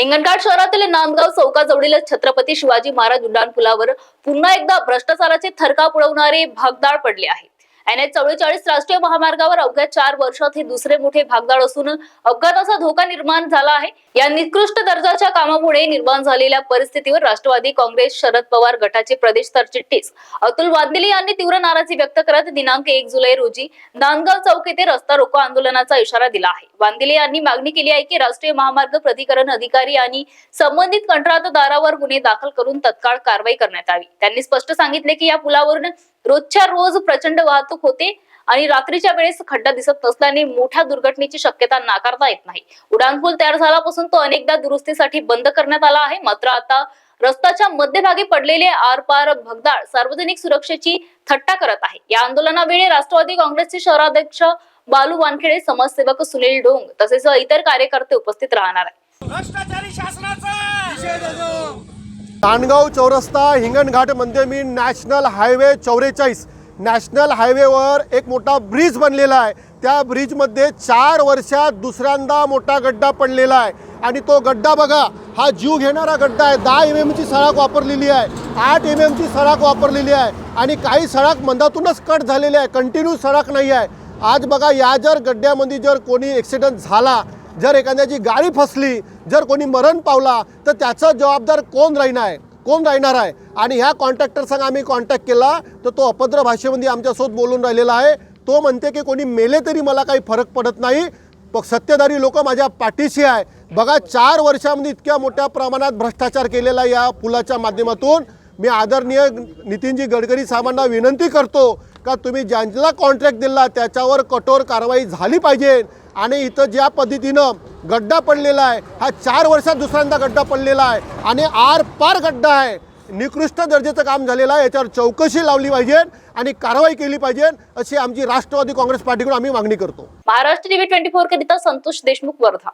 हिंगणघाट शहरातील नांदगाव चौकाजवळील छत्रपती शिवाजी महाराज उड्डाणपुलावर पुन्हा एकदा भ्रष्टाचाराचे थरकाप उडवणारे भागदाळ पडले आहेत एन एच चव्वेचाळीस राष्ट्रीय महामार्गावर अवघ्या चार वर्षात हे दुसरे मोठे भागदाळ असून अपघाताचा धोका निर्माण झाला आहे. या निकृष्ट दर्जाच्या कामामुळे निर्माण झालेल्या परिस्थितीवर राष्ट्रवादी काँग्रेस शरद पवार गटाचे प्रदेश सरचिटणीस अतुल वादलिले यांनी तीव्र नाराजी व्यक्त करत दिनांक एक जुलै रोजी नांदगाव चौक येथे रस्ता रोको आंदोलनाचा इशारा दिला आहे. वांदिले यांनी मागणी केली आहे की राष्ट्रीय महामार्ग प्राधिकरण अधिकारी आणि संबंधित कंत्राटदारावर गुन्हे दाखल करून तत्काळ कारवाई करण्यात यावी. त्यांनी स्पष्ट सांगितले की या पुलावरून रोजच्या रोज प्रचंड वाहतूक होते आणि रात्रीच्या वेळेस खड्डा दिसत नसल्याने मोठ्या दुर्घटनेची शक्यता नाकारता येत नाही. उड्डाणपूल तयार झाल्यापासून तो अनेकदा दुरुस्तीसाठी बंद करण्यात आला आहे. मात्र आता रस्त्याच्या मध्यभागी पडलेले आरपार भगदाळ सार्वजनिक सुरक्षेची थट्टा करत आहे. या आंदोलनावेळी राष्ट्रवादी काँग्रेसचे शहराध्यक्ष बालू वानखेडे समाजसेवक सुनील डोंग तसेच इतर कार्यकर्ते उपस्थित राहणार आहेत. भ्रष्टाचारी शासनाचा! नांदगाव चौरस्ता हिंगणघाटमध्ये मी नॅशनल हायवे चौवेचाळीस नॅशनल हायवेवर एक मोठा ब्रिज बनलेला आहे. त्या ब्रिजमध्ये चार वर्षात दुसऱ्यांदा मोठा गड्डा पडलेला आहे. आणि तो गड्डा बघा हा जीव घेणारा गड्डा आहे. दहा एम एमची सळाक वापरलेली आहे. आठ एम एमची सळाक वापरलेली आहे. आणि काही सळाक मंदातूनच कट झालेली आहे. कंटिन्यू सळाक नाही आहे. आज बघा या जर गड्ड्यामध्ये जर कोणी ॲक्सिडेंट झाला जर एखाद्याची गाडी फसली जर कोणी मरण पावला तर त्याचा जबाबदार कोण राहणार? आहे कोण राहणार आहे? आणि ह्या कॉन्ट्रॅक्टर संग आम्ही कॉन्टॅक्ट केला तर तो अभद्र भाषेमध्ये आमच्यासोबत बोलून राहिलेला आहे. तो म्हणते की कोणी मेले तरी मला काही फरक पडत नाही. प सत्तेधारी लोक माझ्या पाठीशी आहे. बघा चार वर्षामध्ये इतक्या मोठ्या प्रमाणात भ्रष्टाचार केलेला या पुलाच्या माध्यमातून. मी आदरणीय नितीनजी गडकरी साहेबांना विनंती करतो का तुम्ही ज्यांना कॉन्ट्रॅक्ट दिला त्याच्यावर कठोर कारवाई झाली पाहिजे. आणि इथं ज्या पद्धतीनं गड्डा पडलेला आहे हा चार वर्षात दुसऱ्यांदा गड्डा पडलेला आहे आणि आर पार गड्डा आहे. निकृष्ट दर्जाचं काम झालेलं आहे याच्यावर चौकशी लावली पाहिजे आणि कारवाई केली पाहिजे अशी आमची राष्ट्रवादी काँग्रेस पार्टीकडून आम्ही मागणी करतो. महाराष्ट्र टीव्ही ट्वेंटी फोर करिता संतोष देशमुख वर्धा.